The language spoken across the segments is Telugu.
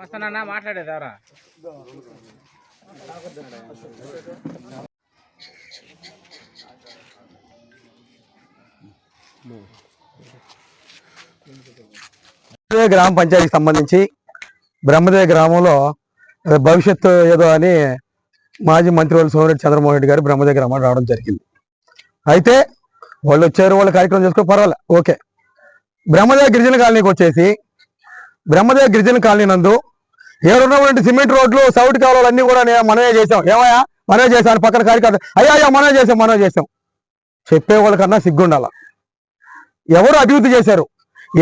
మస్తానన్నా మాట్లాడేది బ్రహ్మదేవ గ్రామ పంచాయతీకి సంబంధించి బ్రహ్మదేవ గ్రామంలో భవిష్యత్తు ఏదో అని మాజీ మంత్రి వాళ్ళు సోమిరెడ్డి చంద్రమోహన్ రెడ్డి గారు బ్రహ్మదేవ గ్రామానికి రావడం జరిగింది. అయితే వాళ్ళు వచ్చారు వాళ్ళు కార్యక్రమం చేసుకో పర్వాలే ఓకే. బ్రహ్మదేవ గిరిజన కాలనీకి వచ్చేసి బ్రహ్మదేవ గిరిజన కాలనీ నందు ఏడున్నటువంటి సిమెంట్ రోడ్లు సౌట్ కాలువలు అన్ని కూడా నేను మనమే చేసాం ఏమయ్యా? మనమే చేసాం పక్కన కార్యకర్త అయ్యా అయ్యా మనమే చేసాం మనమే చేసాం చెప్పే వాళ్ళకన్నా సిగ్గుండాల. ఎవరు అభివృద్ధి చేశారు?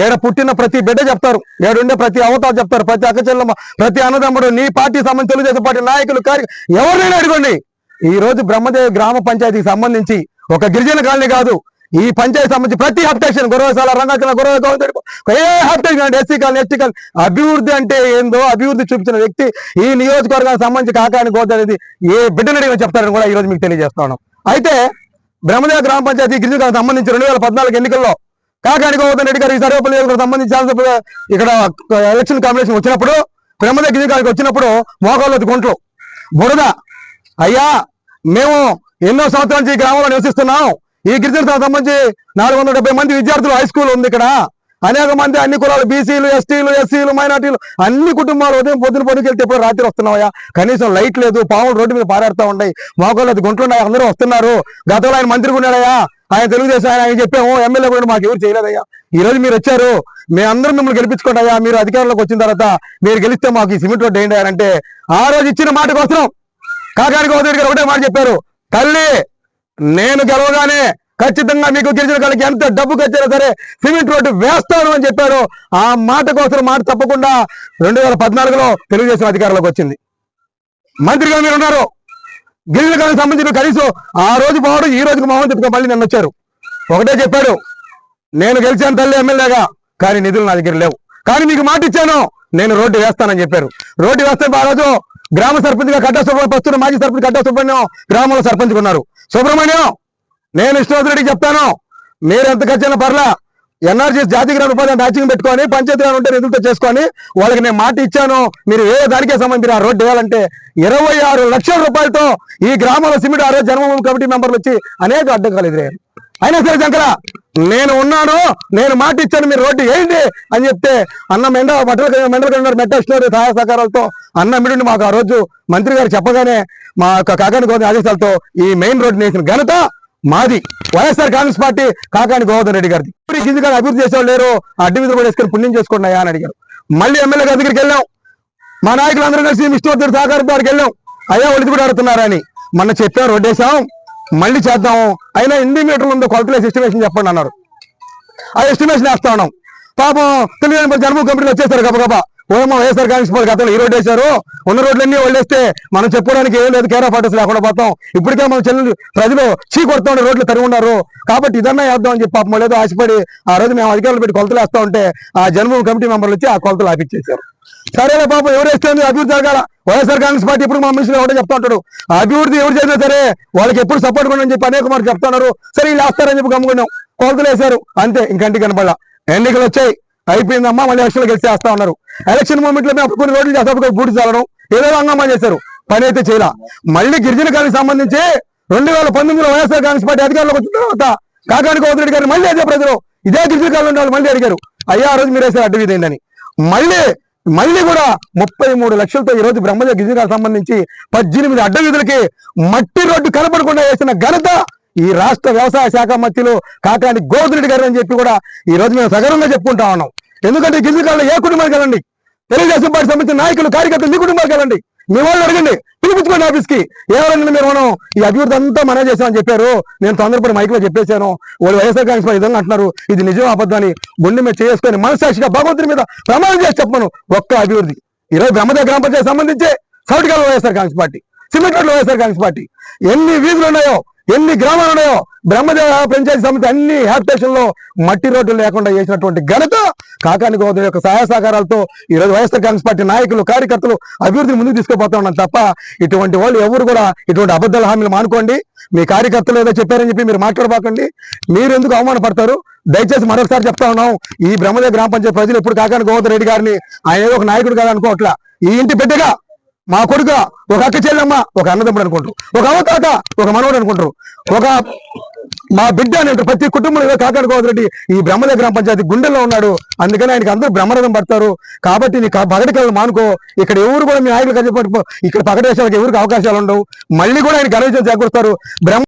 ఏడ పుట్టిన ప్రతి బిడ్డ చెప్తారు ఏడుండే ప్రతి అవతారు చెప్తారు ప్రతి అక్కచెల్లమ్మ ప్రతి అన్నదమ్ముడు నీ పార్టీ సంబంధించి తెలుగుదేశం పార్టీ నాయకులు కార్య ఎవరినైనా అడగండి. ఈ రోజు బ్రహ్మదేవి గ్రామ పంచాయతీకి సంబంధించి ఒక గిరిజన కాలనీ కాదు ఈ పంచాయతీ సంబంధించి ప్రతి హెప్టేషన్ గురవసాల రంగాచల గురవ ఏ habitation SC colony ST colony అభివృద్ధి అంటే ఏందో అభివృద్ధి చూపించిన వ్యక్తి ఈ నియోజకవర్గానికి సంబంధించి కాకాని గోద అనేది ఏ బిడ్డనడిగా చెప్తారని కూడా ఈ రోజు మీకు తెలియజేస్తాను అయితే బ్రహ్మదేవ గ్రామ పంచాయతీ గిరిజనకు సంబంధించి రెండు వేల పద్నాలుగు ఎన్నికల్లో కాకాని గోవర్ధన్ రెడ్డి గారు ఈ సర్వేపల్లి నియోజకవర్గం సంబంధించి ఇక్కడ ఎలక్షన్ కాంబినేషన్ వచ్చినప్పుడు బ్రహ్మదేవ గిరిజనకు వచ్చినప్పుడు మోకాళ్ళు గుంట్లు బురద అయ్యా మేము ఎన్నో సంవత్సరాల నుంచి ఈ గ్రామంలో నివసిస్తున్నాం. ఈ గిరిజనకు సంబంధించి నాలుగు వందల డెబ్బై మంది విద్యార్థులు హై స్కూల్ ఉంది ఇక్కడ. అనేక మంది అన్ని కులాలు బీసీలు ఎస్టీలు ఎస్సీలు మైనార్టీలు అన్ని కుటుంబాలు ఉదయం పొద్దున పొద్దుకి ఎప్పుడు రాత్రి వస్తున్నాయా కనీసం లైట్ లేదు పాములు రోడ్డు మీద పారాడుతూ ఉంటాయి మోకాళ్ళు గుంట్లున్నాయి అందరూ వస్తున్నారు. గతంలో ఆయన మంత్రి ఉన్నాడయ్యా. ఆయన తెలుగుదేశం ఆయన ఆయన చెప్పాము ఎమ్మెల్యే కూడా మాకు ఎవరు చేయలేదయ్యా. ఈ రోజు మీరు వచ్చారు. మేమందరం మిమ్మల్ని గెలిపించుకోండి అయ్యా. మీరు అధికారంలోకి వచ్చిన తర్వాత మీరు గెలిస్తే మాకు ఈ సిమెంట్ రోడ్డు ఏంటి అంటే ఆ రోజు ఇచ్చిన మాట కోసం కాకానికి గారు ఒకటే మాట చెప్పారు. తల్లి నేను గెలవగానే ఖచ్చితంగా మీకు గిరిజన కళకి ఎంత డబ్బు ఖర్చైనా సరే సిమెంట్ రోడ్డు వేస్తాను అని చెప్పారు ఆ మాట కోసం మాట తప్పకుండా రెండు వేల పద్నాలుగులో తెలుగుదేశం అధికారంలోకి వచ్చింది. మంత్రిగా మీరు ఉన్నారు గిరిజన కళకు సంబంధించిన కనీసం ఆ రోజు పోవడం ఈ రోజుకి మొహం చెప్పుకో మళ్ళీ నిన్న వచ్చారు. ఒకటే చెప్పాడు. నేను గెలిచాను తల్లి ఎమ్మెల్యేగా కానీ నిధులు నా దగ్గర లేవు. కానీ మీకు మాట ఇచ్చాను. నేను రోడ్డు వేస్తానని చెప్పారు. రోడ్డు వేస్తే ఆ రోజు గ్రామ సర్పంచ్గా కట్టా సుబ్బ ప్రస్తుతం మాజీ సర్పంచ్ కట్టా సుబ్రహ్మణ్యం గ్రామంలో సర్పంచ్ ఉన్నారు. సుబ్రహ్మణ్యం నేను ఇష్టం రెడ్డికి చెప్తాను. మీరు ఎంత ఖర్చైనా పర్లా. ఎన్ఆర్జీ జాతీయ గ్రామ ఉపాధి మ్యాచింగ్ పెట్టుకొని పంచాయతీ గ్రామం ఉంటే నిధులతో చేసుకొని వాళ్ళకి నేను మాట ఇచ్చాను. మీరు ఏ దానికే సంబంధించి ఆ రోడ్డు వేయాలంటే ఇరవై ఆరు లక్షల రూపాయలతో ఈ గ్రామంలో సిమెంట్ ఆ రోజు జన్మభూమి కమిటీ మెంబర్లు వచ్చి అనేక అడ్డంకాలు ఎదురయ్యారు అయినా సరే శంకరా నేను ఉన్నాను నేను మాటిచ్చాను మీరు రోడ్డు వేయండి అని చెప్తే అన్న మెండ మటల మెండల కన్నారు మెట్టేస్తున్నారు సహాయ సహకారాలతో. అన్న మిడుండి మాకు ఆ రోజు మంత్రి గారు చెప్పగానే మా యొక్క కాకాని గోదావరి ఆదేశాలతో ఈ మెయిన్ రోడ్డు వేసిన ఘనత మాది. వైఎస్ఆర్ కాంగ్రెస్ పార్టీ కాకాని గోవర్ధన్ రెడ్డి గారిది. ఇప్పుడు కింది గారు అభివృద్ధి చేసేవాళ్ళు లేరు అడ్డు మీద కూడా వేసుకొని పుణ్యం చేసుకోండి అని అడిగారు. మళ్ళీ ఎమ్మెల్యే గారి దగ్గరికి వెళ్ళాం. మా నాయకులు అందరం కలిసి విష్ణువర్ధన్ సహకారం దగ్గరికి వెళ్ళాం. అయ్యా ఒలిది కూడా ఆడుతున్నారని మొన్న చెప్పాం రోడ్డేసాం మళ్ళీ చేద్దాం అయినా ఎన్ని మీటర్లు ఉందో కొలతలేసి ఎస్టిమేషన్ చెప్పండి అన్నారు. ఆ ఎస్టిమేషన్ వేస్తా ఉన్నాం. పాపం తెలియని జన్మ కంపెనీలు వచ్చేస్తారు గబగబా ఓమో వైఎస్ఆర్ కాంగ్రెస్ పార్టీ గతంలో ఈ రోడ్డు వేశారు. ఉన్న రోడ్లన్నీ వాళ్ళు మనం చెప్పుకోవడానికి ఏం లేదు కేర్ ఆఫ్ లేకుండా పోతాం. ఇప్పటికే మన చెల్లెలు ప్రజలు చీ ఉండే రోడ్లు తరిగి ఉన్నారు. కాబట్టి ఇదన్నా వేద్దాం అని చెప్పి పాపం లేదో ఆశపడి ఆ రోజు మేము అధికారులు పెట్టి కొలతలు వేస్తా ఉంటే ఆ జన్మభూమి కమిటీ మెంబర్లు వచ్చి ఆ కొలతలు ఆపించేశారు సరేలే పాపం ఎవరు వేస్తే అభివృద్ధి జరగాల? వైఎస్ఆర్ కాంగ్రెస్ పార్టీ ఇప్పుడు మా మనుషులు ఎవడో చెప్తా ఉంటాడు. అభివృద్ధి ఎవరు చేసినా సరే వాళ్ళకి ఎప్పుడు సపోర్ట్ ఉండని చెప్పి అనేక కుమార్ చెప్తున్నారు సరే వీళ్ళు వేస్తారని చెప్పి గమ్ముకున్నాం. కోరికలు వేశారు. అంతే ఇంకంటి కనపడ ఎన్నికలు వచ్చాయి. అయిపోయిందమ్మా మళ్ళీ ఎలక్షన్లు గెలిచి వేస్తా ఉన్నారు. ఎలక్షన్ మూమెంట్లో మేము కొన్ని రోజులు చేస్తాం బూటి చాలడం ఏదో హంగామా చేశారు. పని అయితే చేయలా. మళ్ళీ గిరిజన కాలకి సంబంధించి రెండు వేల పంతొమ్మిదిలో వైఎస్ఆర్ కాంగ్రెస్ పార్టీ అధికారంలోకి వచ్చిన తర్వాత కాకాని కోదిరెడ్డి గారు మళ్ళీ అదే ప్రజలు ఇదే గిరిజన కాలంలో మళ్ళీ అడిగారు. అయ్యా ఆ రోజు మీరు వేసారు అడ్డు ఇదేంటని మళ్ళీ మళ్ళీ కూడా ముప్పై మూడు లక్షలతో ఈ రోజు బ్రహ్మజ గిరిజనకు సంబంధించి పద్దెనిమిది అడ్డవీధులకి మట్టి రోడ్డు కనపడకుండా వేసిన ఘనత ఈ రాష్ట్ర వ్యవసాయ శాఖ మధ్యలో కాకాని గోవిందరెడ్డి గారు అని చెప్పి కూడా ఈ రోజు మేము సగర్వంగా చెప్పుకుంటా ఉన్నాం. ఎందుకంటే గిరిజనకాలలో ఏ కుటుంబానికి వెళ్ళండి? తెలుగుదేశం పార్టీ సంబంధించిన నాయకులు కార్యకర్తలు మీ కుటుంబానికి వెళ్ళండి. మీ వాళ్ళు అడగండి. పిలిపించుకోండి ఆఫీస్కి ఏమన్నా మీరు మనం ఈ అభివృద్ధి అంతా మనం చేసామని చెప్పారు. నేను తొందరపడి మైక్లో చెప్పేశాను. వాళ్ళు వైఎస్ఆర్ కాంగ్రెస్ పార్టీ విధంగా అంటున్నారు. ఇది నిజం అబద్ధాన్ని గుండె మీద చేసుకొని మనసాక్షిగా భగవంతుని మీద ప్రమాణం చేసి చెప్పను. ఒక్క అభివృద్ధి. ఈరోజు బ్రహ్మదేవ గ్రామ పంచాయతీ సంబంధించి సౌటికల్ వైఎస్ఆర్ కాంగ్రెస్ పార్టీ సిమెంట్ రోడ్లు వైఎస్ఆర్ కాంగ్రెస్ పార్టీ. ఎన్ని వీధులు ఉన్నాయో ఎన్ని గ్రామాలు ఉన్నాయో బ్రహ్మదేవ పంచాయతీ సమితి అన్ని హ్యాబిటేషన్లో మట్టి రోడ్లు లేకుండా చేసినటువంటి ఘనత కాకాని గోదావరి యొక్క సహాయ సహకారాలతో ఈ రోజు వైఎస్ఆర్ కాంగ్రెస్ పార్టీ నాయకులు కార్యకర్తలు అభివృద్ధిని ముందుకు తీసుకుపోతా తప్ప ఇటువంటి వాళ్ళు ఎవరు కూడా ఇటువంటి అబద్ధాల హామీలు మానుకోండి. మీ కార్యకర్తలు ఏదో చెప్పారని చెప్పి మీరు మాట్లాడబాకండి. మీరు ఎందుకు అవమానపడతారు? దయచేసి మరొకసారి చెప్తా ఉన్నాం. ఈ బ్రహ్మదేవ గ్రామ పంచాయతీ ప్రజలు ఎప్పుడు కాకాని గోదావరి రెడ్డి గారిని ఆయన ఏదో ఒక నాయకుడు కాదు అనుకోవట్లా. ఈ ఇంటి పెద్దగా మా కొడుక ఒక అక్క చెల్లెమ్మ ఒక అన్నదమ్ముడు అనుకుంటారు. ఒక అవతాత ఒక మనవడు అనుకుంటారు. ఒక మా బిడ్డ అనే ప్రతి కుటుంబంలో కాకాని ఈ బ్రహ్మదేవ గ్రామ పంచాయతీ గుండెల్లో ఉన్నాడు. అందుకని ఆయనకి అందరూ బ్రహ్మరథం పడతారు. కాబట్టి నీ పగటికలను మానుకో. ఇక్కడ ఎవరు కూడా మీ నాయకులు కలిసి ఇక్కడ పగటేసానికి ఎవరికి అవకాశాలు ఉండవు. మళ్ళీ కూడా ఆయన ఘన విజయం చేకూరుస్తారు. బ్రహ్మ